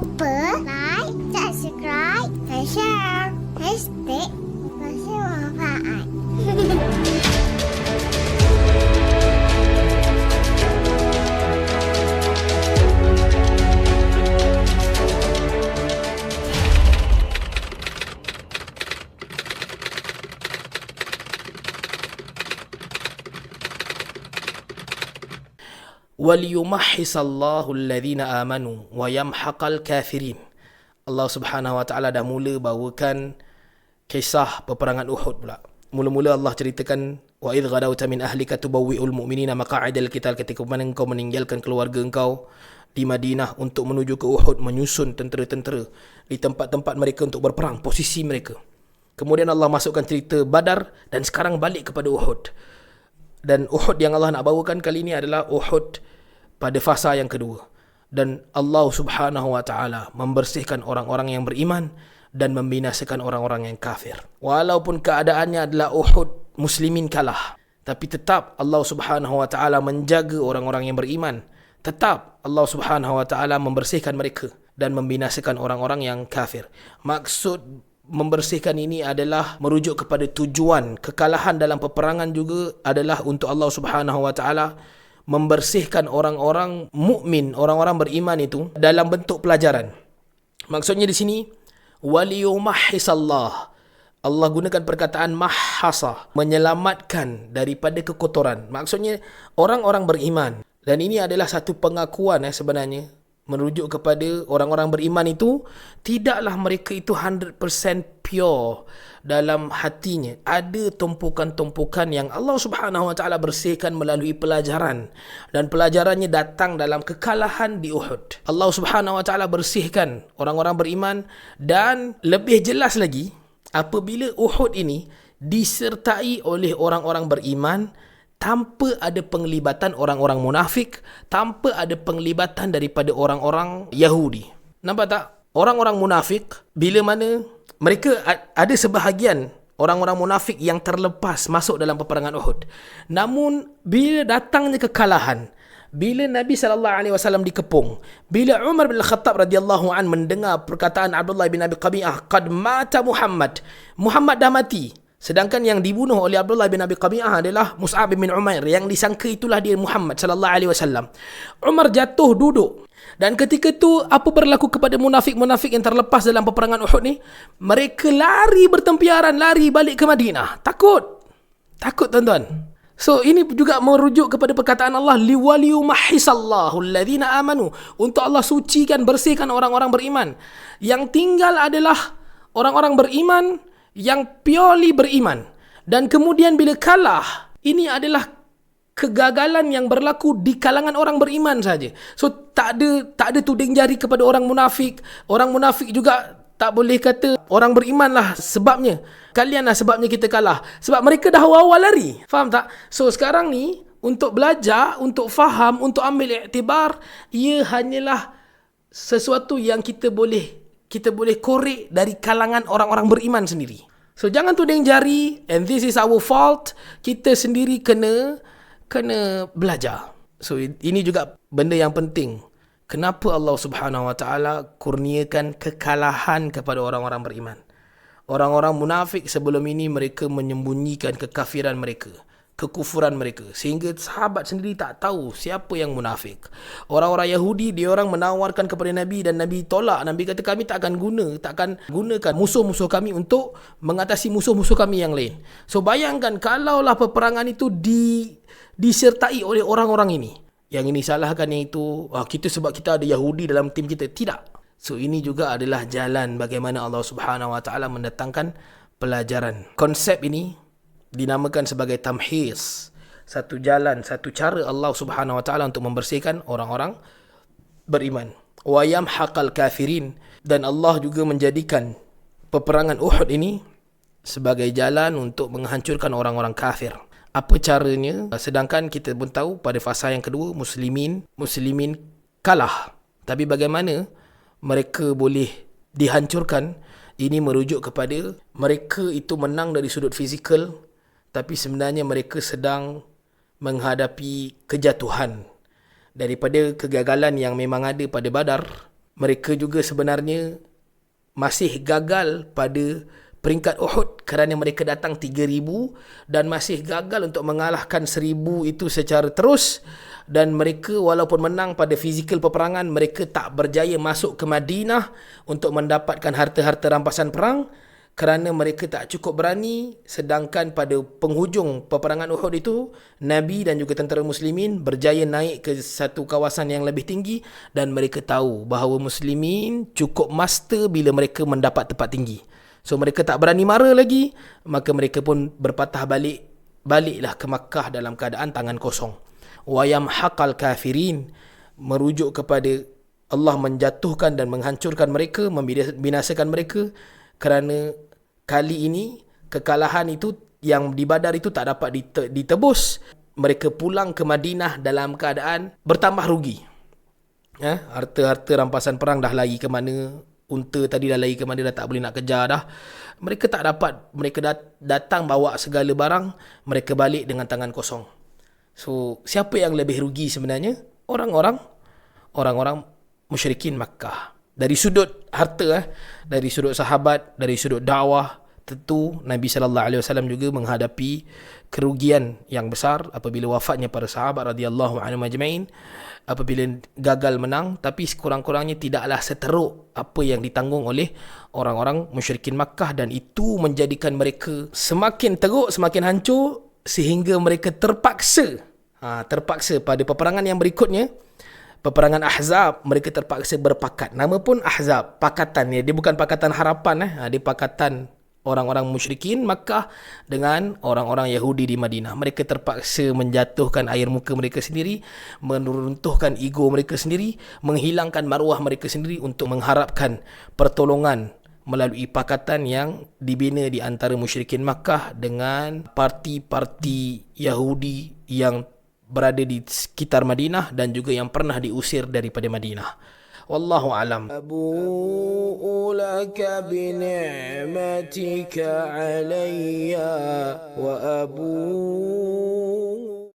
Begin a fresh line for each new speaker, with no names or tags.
lupa like, subscribe dan share. Hashtag
waliyumahhisallahu alladhina amanu wa yamhaqal kafirin. Allah Subhanahu wa taala dah mula bawakan kisah peperangan Uhud pula. Mula-mula Allah ceritakan wa idh ghadawta min ahlika tubawwi'ul mu'minina maqa'idal qital ketika mana engkau meninggalkan keluarga engkau di Madinah untuk menuju ke Uhud menyusun tentera-tentera di tempat-tempat mereka untuk berperang posisi mereka. Kemudian Allah masukkan cerita Badar dan sekarang balik kepada Uhud. Dan Uhud yang Allah nak bawakan kali ini adalah Uhud pada fasa yang kedua. Dan Allah Subhanahu wa taala membersihkan orang-orang yang beriman dan membinasakan orang-orang yang kafir. Walaupun keadaannya adalah Uhud muslimin kalah, tapi tetap Allah Subhanahu wa taala menjaga orang-orang yang beriman. Tetap Allah Subhanahu wa taala membersihkan mereka dan membinasakan orang-orang yang kafir. Maksud membersihkan ini adalah merujuk kepada tujuan kekalahan dalam peperangan juga adalah untuk Allah Subhanahu wa taala membersihkan orang-orang mukmin, orang-orang beriman itu dalam bentuk pelajaran. Maksudnya di sini waliyumahhisallah. Allah gunakan perkataan mahasa, menyelamatkan daripada kekotoran. Maksudnya orang-orang beriman. Dan ini adalah satu pengakuan eh, sebenarnya merujuk kepada orang-orang beriman itu tidaklah mereka itu 100% pure dalam hatinya. Ada tumpukan-tumpukan yang Allah Subhanahu Wa Taala bersihkan melalui pelajaran dan pelajarannya datang dalam kekalahan di Uhud. Allah Subhanahu Wa Taala bersihkan orang-orang beriman dan lebih jelas lagi apabila Uhud ini disertai oleh orang-orang beriman tanpa ada penglibatan orang-orang munafik, tanpa ada penglibatan daripada orang-orang Yahudi. Nampak tak? Orang-orang munafik bila mana mereka ada sebahagian orang-orang munafik yang terlepas masuk dalam peperangan Uhud. Namun bila datangnya kekalahan, bila Nabi sallallahu alaihi wasallam dikepung, bila Umar bin Khattab radhiyallahu an mendengar perkataan Abdullah bin Abi Qabi'ah, "Qad mata Muhammad." Muhammad dah mati. Sedangkan yang dibunuh oleh Abdullah bin Abi Qabi'ah adalah Mus'ab bin Umair yang disangka itulah dia Muhammad sallallahu alaihi wasallam. Umar jatuh duduk. Dan ketika itu apa berlaku kepada munafik-munafik yang terlepas dalam peperangan Uhud ni? Mereka lari bertempiaran, lari balik ke Madinah. Takut. Takut tuan-tuan. So ini juga merujuk kepada perkataan Allah liwaliyu mahisallahu alladhina amanu untuk Allah sucikan bersihkan orang-orang beriman. Yang tinggal adalah orang-orang beriman yang purely beriman dan kemudian bila kalah ini adalah kegagalan yang berlaku di kalangan orang beriman saja. So tak ada tak ada tuding jari kepada orang munafik. Orang munafik juga tak boleh kata orang beriman lah sebabnya. Kalian lah sebabnya kita kalah. Sebab mereka dah awal-awal lari. Faham tak? So sekarang ni untuk belajar, untuk faham, untuk ambil iktibar, ia hanyalah sesuatu yang kita boleh kita boleh korek dari kalangan orang-orang beriman sendiri. So jangan tuding jari and this is our fault. Kita sendiri kena kena belajar. So ini juga benda yang penting. Kenapa Allah Subhanahu Wa Taala kurniakan kekalahan kepada orang-orang beriman? Orang-orang munafik sebelum ini mereka menyembunyikan kekafiran mereka kekufuran mereka sehingga sahabat sendiri tak tahu siapa yang munafik. Orang-orang Yahudi dia orang menawarkan kepada Nabi dan Nabi tolak. Nabi kata kami tak akan guna, tak akan gunakan musuh-musuh kami untuk mengatasi musuh-musuh kami yang lain. So bayangkan kalaulah peperangan itu di disertai oleh orang-orang ini. Yang ini salahkan yang itu ah, kita sebab kita ada Yahudi dalam tim kita. Tidak. So ini juga adalah jalan bagaimana Allah Subhanahu Wa Taala mendatangkan pelajaran. Konsep ini dinamakan sebagai tamhis. Satu jalan satu cara Allah Subhanahu wa taala untuk membersihkan orang-orang beriman. Wa yamhaqal kafirin. Dan Allah juga menjadikan peperangan Uhud ini sebagai jalan untuk menghancurkan orang-orang kafir. Apa caranya? Sedangkan kita pun tahu pada fasa yang kedua muslimin muslimin kalah. Tapi bagaimana mereka boleh dihancurkan? Ini merujuk kepada mereka itu menang dari sudut fizikal tapi sebenarnya mereka sedang menghadapi kejatuhan. Daripada kegagalan yang memang ada pada badar mereka juga sebenarnya masih gagal pada peringkat Uhud kerana mereka datang 3000 dan masih gagal untuk mengalahkan 1000 itu secara terus. Dan mereka walaupun menang pada fizikal peperangan mereka tak berjaya masuk ke Madinah untuk mendapatkan harta-harta rampasan perang kerana mereka tak cukup berani sedangkan pada penghujung peperangan Uhud itu Nabi dan juga tentera muslimin berjaya naik ke satu kawasan yang lebih tinggi dan mereka tahu bahawa muslimin cukup master bila mereka mendapat tempat tinggi. So mereka tak berani mara lagi maka mereka pun berpatah balik baliklah ke Makkah dalam keadaan tangan kosong. Wayam haqal kafirin merujuk kepada Allah menjatuhkan dan menghancurkan mereka membinasakan mereka kerana kali ini kekalahan itu yang di Badar itu tak dapat ditebus mereka pulang ke Madinah dalam keadaan bertambah rugi ya harta-harta rampasan perang dah lari ke mana unta tadi dah lari ke mana dah tak boleh nak kejar dah mereka tak dapat mereka datang bawa segala barang mereka balik dengan tangan kosong So, siapa yang lebih rugi sebenarnya? Orang-orang orang-orang musyrikin Makkah. Dari sudut harta eh, dari sudut sahabat, dari sudut dakwah, tentu Nabi sallallahu alaihi wasallam juga menghadapi kerugian yang besar apabila wafatnya para sahabat radhiyallahu anhum ajmain apabila gagal menang. Tapi sekurang-kurangnya tidaklah seteruk apa yang ditanggung oleh orang-orang musyrikin Makkah. Dan itu menjadikan mereka semakin teruk semakin hancur sehingga mereka terpaksa ha, terpaksa pada peperangan yang berikutnya peperangan Ahzab mereka terpaksa berpakat. Nama pun Ahzab pakatan ya dia bukan pakatan harapan eh. Ha, dia pakatan orang-orang musyrikin Makkah dengan orang-orang Yahudi di Madinah. Mereka terpaksa menjatuhkan air muka mereka sendiri menuruntuhkan ego mereka sendiri menghilangkan maruah mereka sendiri untuk mengharapkan pertolongan melalui pakatan yang dibina di antara musyrikin Makkah dengan parti-parti Yahudi yang berada di sekitar Madinah dan juga yang pernah diusir daripada Madinah. Wallahu alam. Abu laka bi ni'matika alayya wa abu